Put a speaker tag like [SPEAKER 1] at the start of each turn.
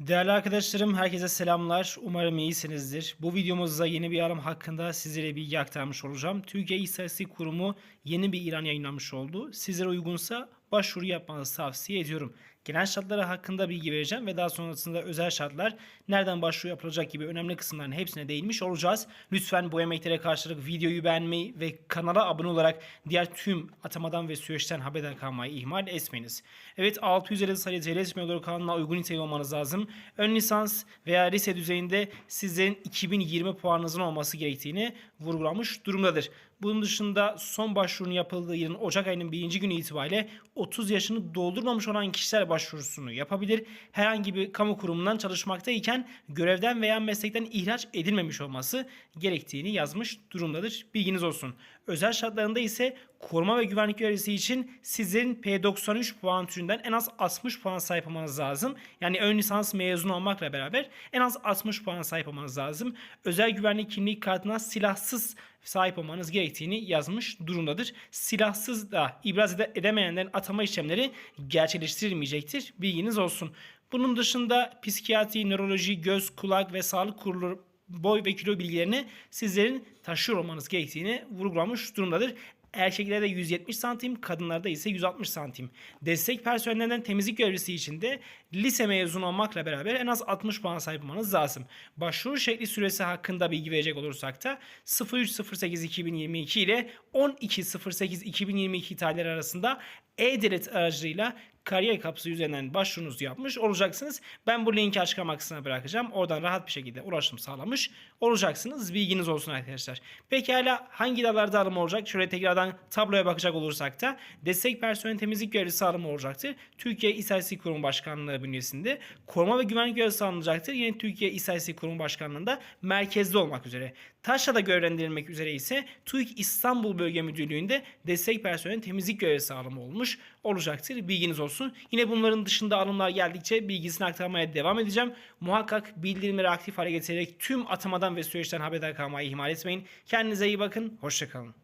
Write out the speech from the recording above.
[SPEAKER 1] Değerli arkadaşlarım, herkese selamlar. Umarım iyisinizdir. Bu videomuzda yeni bir alım hakkında sizlere bilgi aktarmış olacağım. Türkiye İstatistik Kurumu yeni bir ilan yayınlamış oldu. Sizlere uygunsa başvuru yapmanızı tavsiye ediyorum. Genel şartları hakkında bilgi vereceğim ve daha sonrasında özel şartlar, nereden başvuru yapılacak gibi önemli kısımların hepsine değinmiş olacağız. Lütfen bu emeklere karşılık videoyu beğenmeyi ve kanala abone olarak diğer tüm atamadan ve süreçten haberdar kalmayı ihmal etmeyiniz. Evet 650 sayılı TLS Mevları kanalına uygun niteliği olmanız lazım. Ön lisans veya lise düzeyinde sizlerin 2020 puanınızın olması gerektiğini vurgulamış durumdadır. Bunun dışında son başvurunun yapıldığı yılın Ocak ayının birinci günü itibariyle 30 yaşını doldurmamış olan kişiler başvurusunu yapabilir. Herhangi bir kamu kurumundan çalışmaktayken görevden veya meslekten ihraç edilmemiş olması gerektiğini yazmış durumdadır. Bilginiz olsun. Özel şartlarında ise koruma ve güvenlik görevlisi için sizlerin P93 puan türünden en az 60 puan sahip olmanız lazım. Yani ön lisans mezunu olmakla beraber en az 60 puan sahip olmanız lazım. Özel güvenlik kimlik kartına silahsız sahip olmanız gerektiğini yazmış durumdadır. Silahsız da ibraz ede- edemeyenlerin atama işlemleri gerçekleştirilmeyecektir. Bilginiz olsun. Bunun dışında psikiyatri, nöroloji, göz, kulak ve sağlık kurulu boy ve kilo bilgilerini sizlerin taşıyor olmanız gerektiğini vurgulamış durumdadır. Erkeklerde 170 santim, kadınlarda ise 160 santim. Destek personelinden temizlik görevlisi için de lise mezunu olmakla beraber en az 60 puan sahip olmanız lazım. Başvuru şekli süresi hakkında bilgi verecek olursak da 03.08.2022 ile 12.08.2022 tarihleri arasında e-devlet aracılığıyla kariyer kapısı üzerinden başvurunuzu yapmış olacaksınız. Ben bu linki açıklama kısmına bırakacağım. Oradan rahat bir şekilde ulaşım sağlamış olacaksınız. Bilginiz olsun arkadaşlar. Pekala hangi dallarda alım olacak? Şöyle tekrardan tabloya bakacak olursak da destek personel temizlik görevlisi alımı olacaktır. Türkiye İstatistik Kurumu Başkanlığı bünyesinde koruma ve güvenlik görevlisi alınacaktır. Yine Türkiye İstatistik Kurumu Başkanlığı'nda merkezde olmak üzere. Taşra'da görevlendirilmek üzere ise TÜİK İstanbul Bölge Müdürlüğü'nde destek personel temizlik görevlisi alımı olmuş olacaktır. Bilginiz olsun. Yine bunların dışında alımlar geldikçe bilgisini aktarmaya devam edeceğim. Muhakkak bildirimleri aktif hale getirerek tüm atamadan ve süreçten haberdar kalmayı ihmal etmeyin. Kendinize iyi bakın. Hoşçakalın.